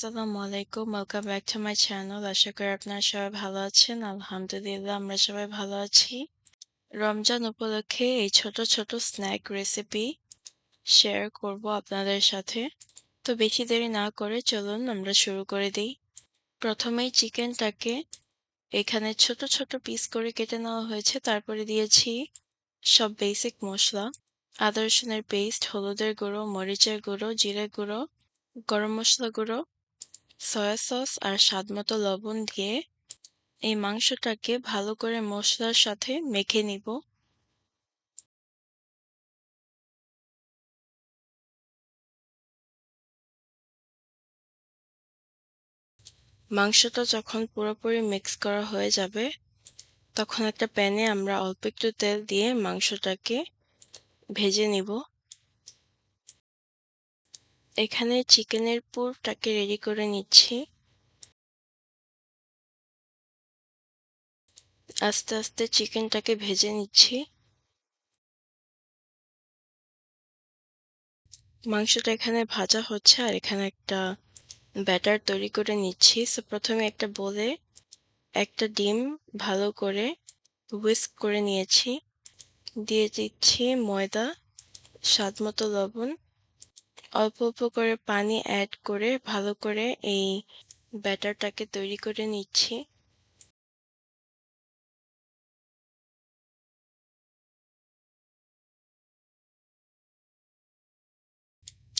আসসালামু আলাইকুম। Welcome back to my channel. আশা করি আপনারা সবাই ভালো আছেন। আলহামদুলিল্লাহ আমরা সবাই ভালো আছি। রমজান উপলক্ষে এই ছোট, ছোট স্ন্যাক রেসিপি শেয়ার করব আপনাদের সাথে। তো বেশি দেরি না করে চলুন আমরা শুরু করে দিই। প্রথমেই চিকেনটাকে এখানে ছোট, ছোট পিস করে কেটে নেওয়া হয়েছে। তারপরে দিয়েছি সব বেসিক মসলা। আদা রসুনের পেস্ট, হলুদের গুঁড়ো, মরিচের গুঁড়ো, জিরে গুঁড়ো, গরম মসলা গুঁড়ো, সয়া সস আর স্বাদমতো লবণ দিয়ে এই মাংসটাকে ভালো করে মশলার সাথে মেখে নিব। মাংসটা যখন পুরোপুরি মিক্স করা হয়ে যাবে, তখন একটা প্যানে আমরা অল্প একটু তেল দিয়ে মাংসটাকে ভেজে নিব। এখানে চিকেনের পুরটাকে রেডি করে নিচ্ছি। আস্তে আস্তে চিকেনটাকে ভেজে নিচ্ছি। মাংসটা এখানে ভাজা হচ্ছে আর এখানে একটা ব্যাটার তৈরি করে নিচ্ছি। সো প্রথমে একটা বলে একটা ডিম ভালো করে হুইস্ক করে নিয়েছি। দিয়ে দিচ্ছি ময়দা স্বাদ মতো লবণ অল্প অল্প করে পানি অ্যাড করে ভালো করে এই ব্যাটারটাকে তৈরি করে নিচ্ছি।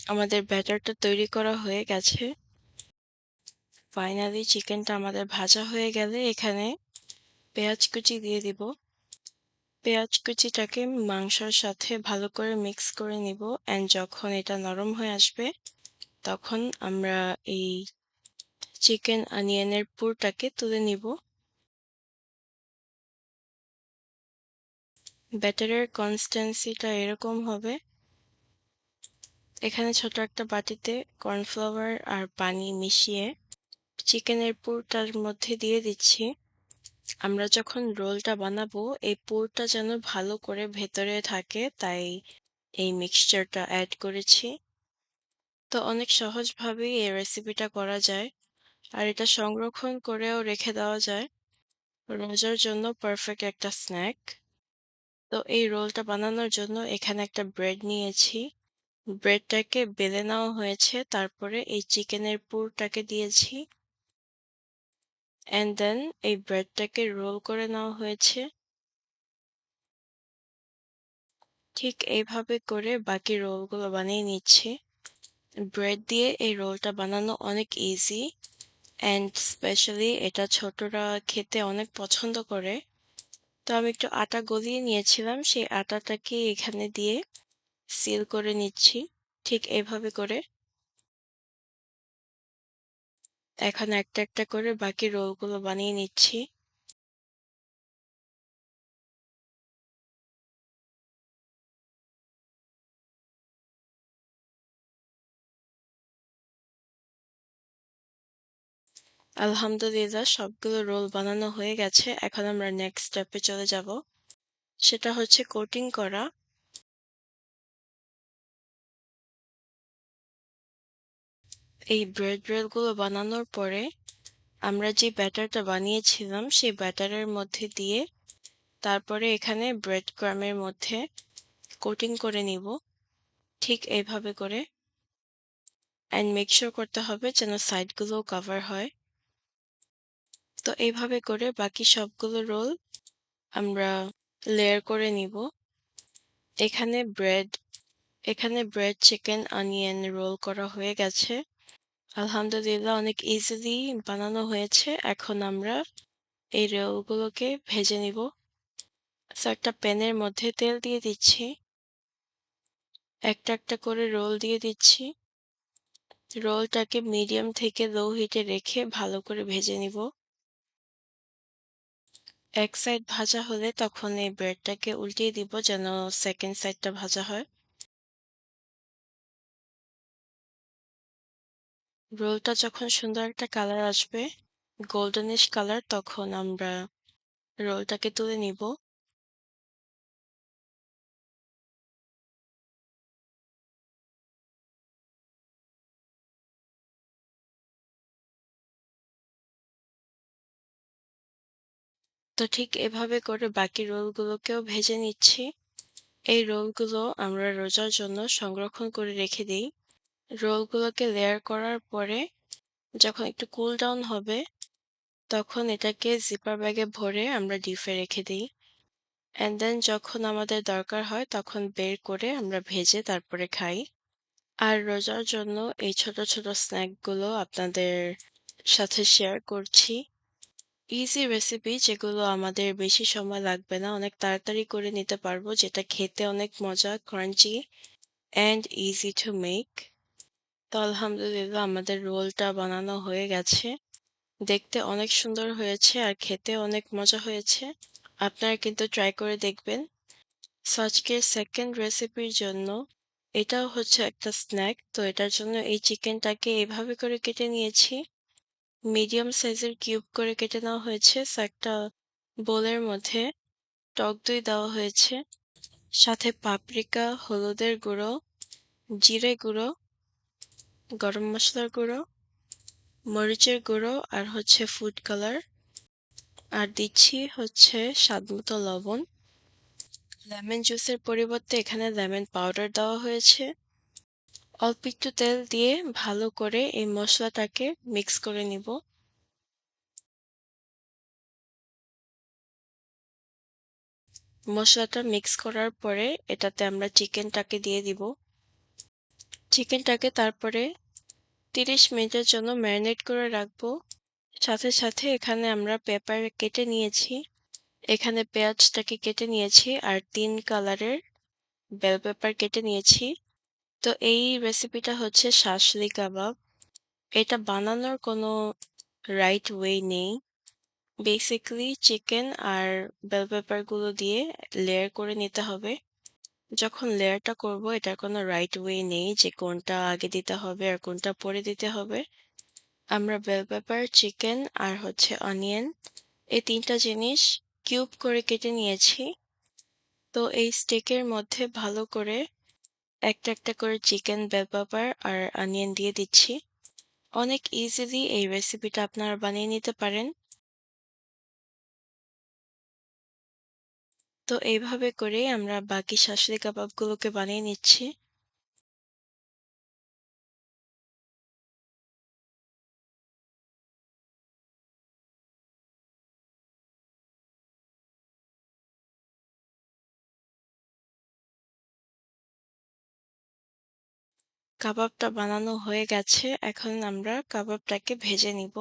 আমাদের ব্যাটারটা তৈরি করা হয়ে গেছে। ফাইনালি চিকেনটা আমাদের ভাজা হয়ে গেলে এখানে পেঁয়াজ কুচি দিয়ে দিব। পেঁয়াজ কুচিটাকে মাংসর সাথে ভালো করে মিক্স করে নিব অ্যান্ড যখন এটা নরম হয়ে আসবে, তখন আমরা এই চিকেন অনিয়নের পুরটাকে তুলে নিব। ব্যাটারের কনস্ট্যান্সিটা এরকম হবে। এখানে ছোট একটা বাটিতে কর্নফ্লাওয়ার আর পানি মিশিয়ে চিকেনের পুরটার মধ্যে দিয়ে দিচ্ছি। আমরা যখন রোলটা বানাবো, এই পুরটা যেন ভালো করে ভেতরে থাকে, তাই এই মিক্সচারটা অ্যাড করেছি। তো অনেক সহজভাবেই এই রেসিপিটা করা যায়। আর এটা সংরক্ষণ করেও রেখে দেওয়া যায়। রোজার জন্য পারফেক্ট একটা স্ন্যাক তো এই রোলটা বানানোর জন্য এখানে একটা ব্রেড নিয়েছি। ব্রেডটাকে বেলে নেওয়া হয়েছে, তারপরে এই চিকেনের পুরটাকে দিয়েছি। অ্যান্ড দেন এই ব্রেডটাকে রোল করে নেওয়া হয়েছে। ঠিক এইভাবে করে বাকি রোলগুলো বানিয়ে নিচ্ছি। ব্রেড দিয়ে এই রোলটা বানানো অনেক ইজি অ্যান্ড স্পেশালি এটা ছোটরা খেতে অনেক পছন্দ করে। তো আমি একটু আটা গলিয়ে নিয়েছিলাম, সেই আটাটাকে এখানে দিয়ে সিল করে নিচ্ছি। ঠিক এভাবে করে এখন একটা একটা করে বাকি রোলগুলো বানিয়ে নিচ্ছি। আলহামদুলিল্লাহ, সবগুলো রোল বানানো হয়ে গেছে। এখন আমরা নেক্সট স্টেপে চলে যাব। সেটা হচ্ছে কোটিং করা। এই ব্রেড রোলগুলো বানানোর পরে আমরা যে ব্যাটারটা বানিয়েছিলাম, সেই ব্যাটারের মধ্যে দিয়ে তারপরে এখানে ব্রেড ক্রামের মধ্যে কোটিং করে নিব। ঠিক এইভাবে করে। অ্যান্ড মেক শিওর করতে হবে যেন সাইডগুলোও কভার হয়। তো এইভাবে করে বাকি সবগুলো রোল আমরা লেয়ার করে নিব। এখানে ব্রেড এখানে ব্রেড চিকেন অনিয়ন রোল করা হয়ে গেছে। আলহামদুলিল্লাহ, অনেক ইজিলি বানানো হয়েছে। এখন আমরা এই রোলগুলোকে ভেজে নিব। একটা প্যানের মধ্যে তেল দিয়ে দিচ্ছি। একটা একটা করে রোল দিয়ে দিচ্ছি। রোলটাকে মিডিয়াম থেকে লো হিটে রেখে ভালো করে ভেজে নিব। এক সাইড ভাজা হলে তখন এই ব্রেডটাকে উল্টিয়ে দিব যেন সেকেন্ড সাইডটা ভাজা হয়। রোলটা যখন সুন্দর একটা কালার আসবে গোল্ডেনিশ কালার তখন আমরা রোলটাকে তুলে নিব। তো ঠিক এভাবে করে বাকি রোলগুলোকেও ভেজে নিচ্ছি। এই রোলগুলো আমরা রোজার জন্য সংরক্ষণ করে রেখে দিই। রোলগুলোকে লেয়ার করার পরে যখন একটু কুল ডাউন হবে, তখন এটাকে জিপার ব্যাগে ভরে আমরা ডিপে রেখে দিই। অ্যান্ড দেন যখন আমাদের দরকার হয়, তখন বের করে আমরা ভেজে তারপরে খাই। আর রোজার জন্য এই ছোট ছোট স্ন্যাকগুলো আপনাদের সাথে শেয়ার করছি। ইজি রেসিপি যেগুলো আমাদের বেশি সময় লাগবে না, অনেক তাড়াতাড়ি করে নিতে পারব, যেটা খেতে অনেক মজা crunchy and easy to make তো আলহামদুলিল্লাহ আমাদের রোলটা বানানো হয়ে গেছে। দেখতে অনেক সুন্দর হয়েছে আর খেতে অনেক মজা হয়েছে। আপনারা কিন্তু ট্রাই করে দেখবেন। সো আজকের সেকেন্ড রেসিপির জন্য এটাও হচ্ছে একটা স্ন্যাক তো এটার জন্য এই চিকেনটাকে এভাবে করে কেটে নিয়েছি। মিডিয়াম সাইজের কিউব করে কেটে নেওয়া হয়েছে। সো একটা বোলের মধ্যে টক দই দেওয়া হয়েছে। সাথে পাপরিকা হলুদের গুঁড়ো, জিরে গুঁড়ো গরম মশলার গুঁড়ো, মরিচের গুঁড়ো আর হচ্ছে ফুড কালার আর দিচ্ছি হচ্ছে স্বাদ মতো লবণ। লেমন জুসের পরিবর্তে এখানে লেমন পাউডার দেওয়া হয়েছে। অল্প একটু তেল দিয়ে ভালো করে এই মশলাটাকে মিক্স করে নিব। মশলাটা মিক্স করার পরে এটাতে আমরা চিকেনটাকে দিয়ে দিব। চিকেনটাকে তারপরে তিরিশ মিনিটের জন্য ম্যারিনেট করে রাখব। সাথে সাথে এখানে আমরা পেপার কেটে নিয়েছি। এখানে পেঁয়াজটাকে কেটে নিয়েছি আর তিন কালারের বেল পেপার কেটে নিয়েছি। তো এই রেসিপিটা হচ্ছে শাসলি কাবাব। এটা বানানোর কোনো রাইট ওয়ে নেই। বেসিক্যালি চিকেন আর বেল পেপারগুলো দিয়ে লেয়ার করে নিতে হবে। যখন লেয়ারটা করব, এটার কোনো রাইট ওয়ে নেই যে কোনটা আগে দিতে হবে আর কোনটা পরে দিতে হবে। আমরা বেল পেপার চিকেন আর হচ্ছে অনিয়ন এই তিনটা জিনিস কিউব করে কেটে নিয়েছি। তো এই স্টেকের মধ্যে ভালো করে একটা একটা করে চিকেন বেল পেপার আর অনিয়ন দিয়ে দিচ্ছি। অনেক ইজিলি এই রেসিপিটা আপনারা বানিয়ে নিতে পারেন। তো এইভাবে করে আমরা বাকি শাশুড়ি কাবাবগুলোকে বানিয়ে নিচ্ছি। কাবাবটা বানানো হয়ে গেছে, এখন আমরা কাবাবটাকে ভেজে নিব।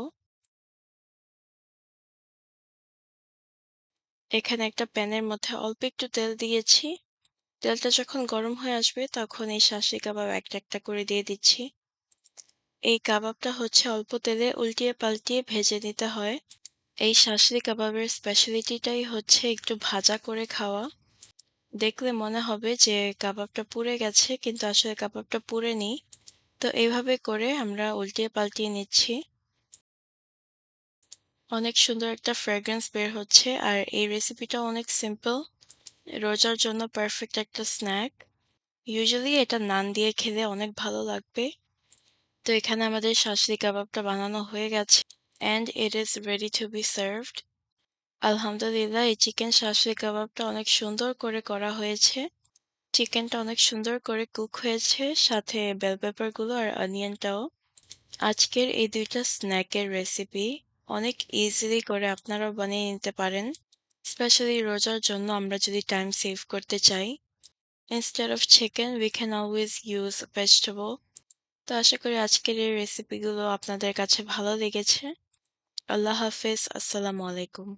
এখানে একটা প্যানের মধ্যে অল্প একটু তেল দিয়েছি। তেলটা যখন গরম হয়ে আসবে তখন এই শাসি কাবাব একটা একটা করে দিয়ে দিচ্ছি। এই কাবাবটা হচ্ছে অল্প তেলে উল্টিয়ে পাল্টিয়ে ভেজে নিতে হয়। এই শাসলি কাবাবের স্পেশালিটিটাই হচ্ছে একটু ভাজা করে খাওয়া। দেখলে মনে হবে যে কাবাবটা পুড়ে গেছে কিন্তু আসলে কাবাবটা পুড়ে নেই। তো এইভাবে করে আমরা উল্টিয়ে পাল্টিয়ে নিচ্ছি। অনেক সুন্দর একটা ফ্রেগ্রেন্স বের হচ্ছে। আর এই রেসিপিটা অনেক সিম্পল রোজার জন্য পারফেক্ট একটা স্ন্যাক ইউজুয়ালি এটা নান দিয়ে খেলে অনেক ভালো লাগবে। তো এখানে আমাদের শাসলি কাবাবটা বানানো হয়ে গেছে। And it is ready to be served আলহামদুলিল্লাহ, এই চিকেন শাসলি কাবাবটা অনেক সুন্দর করে করা হয়েছে। চিকেনটা অনেক সুন্দর করে কুক হয়েছে। সাথে বেল পেপারগুলো আর অনিয়নটাও আজকের এই দুইটা স্ন্যাকের রেসিপি অনেক ইজিলি করে আপনারাও বানিয়ে নিতে পারেন। স্পেশালি রোজার জন্য আমরা যদি টাইম সেভ করতে চাই। Instead of chicken we can always use vegetable তো আশা করি আজকের এই রেসিপিগুলো আপনাদের কাছে ভালো লেগেছে। আল্লাহ হাফেজ, আসসালামু আলাইকুম।